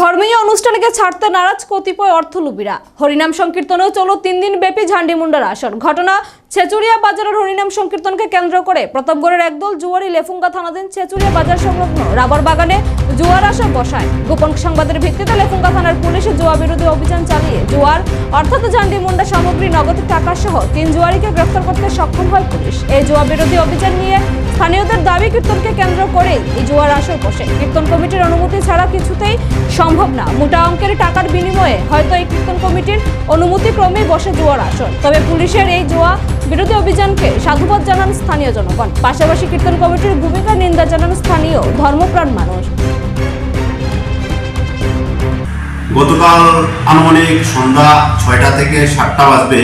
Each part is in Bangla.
ধর্মীয় অনুষ্ঠানকে ছাড়তে নারাজ কতিপয় অর্থলোভীরা। হরিনাম সংকীর্তনেও চলো তিন দিন ব্যাপী ঝান্ডিমুন্ডার আসর ঘটনা ছেচুরিয়া বাজারের হরিনাম সংকীর্তনকে কেন্দ্র করে। প্রতাপগড়ের একদল জুয়ারি লেফুঙ্গা থানাধীন ছেচুরিয়া বাজার সংলগ্ন রাবার বাগানে জুয়ার আসর বসায়। গোপন সংবাদের ভিত্তিতে লেফুঙ্গা থানার পুলিশ জুয়া বিরোধী অভিযান চালিয়ে জুয়ার, অর্থাৎ ঝান্ডিমুন্ডা সামগ্রী, নগদ টাকা সহ তিন জুয়ারিকে গ্রেফতার করতে সক্ষম হয় পুলিশ। এই জুয়া বিরোধী অভিযান নিয়ে স্থানীয়দের দাবি, কীর্তনকে কেন্দ্র করে এই জুয়ার আসর বসে। কীর্তন কমিটির অনুমতি ছাড়া কিছুতেই সম্ভব না। মোটা অঙ্কের টাকার বিনিময়ে হয়তো এই কীর্তন কমিটির অনুমতি ক্রমেই বসে জুয়ার আসর। তবে পুলিশের এই জুয়া বিরোধী অভিযানকে সাধুবাদ জানান স্থানীয় জনগণ। পাশাপাশি কীর্তন কমিটির ভূমিকা নিন্দা জানান স্থানীয় ধর্মপ্রাণ মানুষ। গতকাল আনুমানিক সন্ধ্যা ছয়টা থেকে সাতটা বাজবে।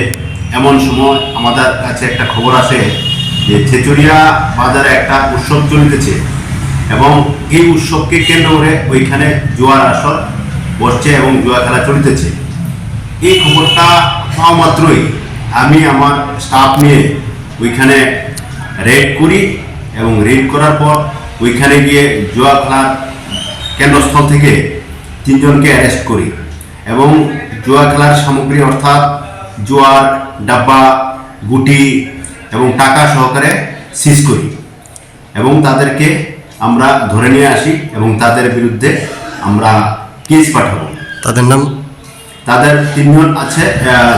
এমন সময় আমাদের কাছে একটা খবর আসে। যে ছেচুরিয়া বাজারে একটা উৎসব চলিতেছে এবং এই উৎসবকে কেন্দ্র করে ওইখানে জুয়ার আসর বসছে এবং জুয়া খেলা চলিতেছে। এই খবরটা পাওয়া মাত্রই আমি আমার স্টাফ নিয়ে ওইখানে রেড করি এবং রেড করার পর ওইখানে গিয়ে জুয়া খেলার কেন্দ্রস্থল থেকে তিনজনকে অ্যারেস্ট করি এবং জুয়া খেলার সামগ্রী অর্থাৎ জুয়ার ডাব্বা, গুটি এবং টাকা সহকারে সিজ করি। এবং তাদেরকে আমরা ধরে নিয়ে আসি এবং তাদের বিরুদ্ধে আমরা কেস পাঠাবো। তাদের নাম? তাদের তিনজন আছে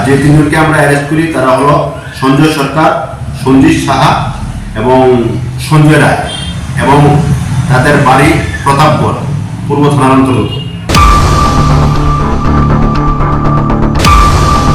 যে তিনজনকে আমরা অ্যারেস্ট করি তারা হলো সঞ্জয় সরকার সঞ্জিত সাহা এবং সঞ্জয় রায় এবং তাদের বাড়ি প্রতাপগড় পূর্ব থানার অন্তর্গত।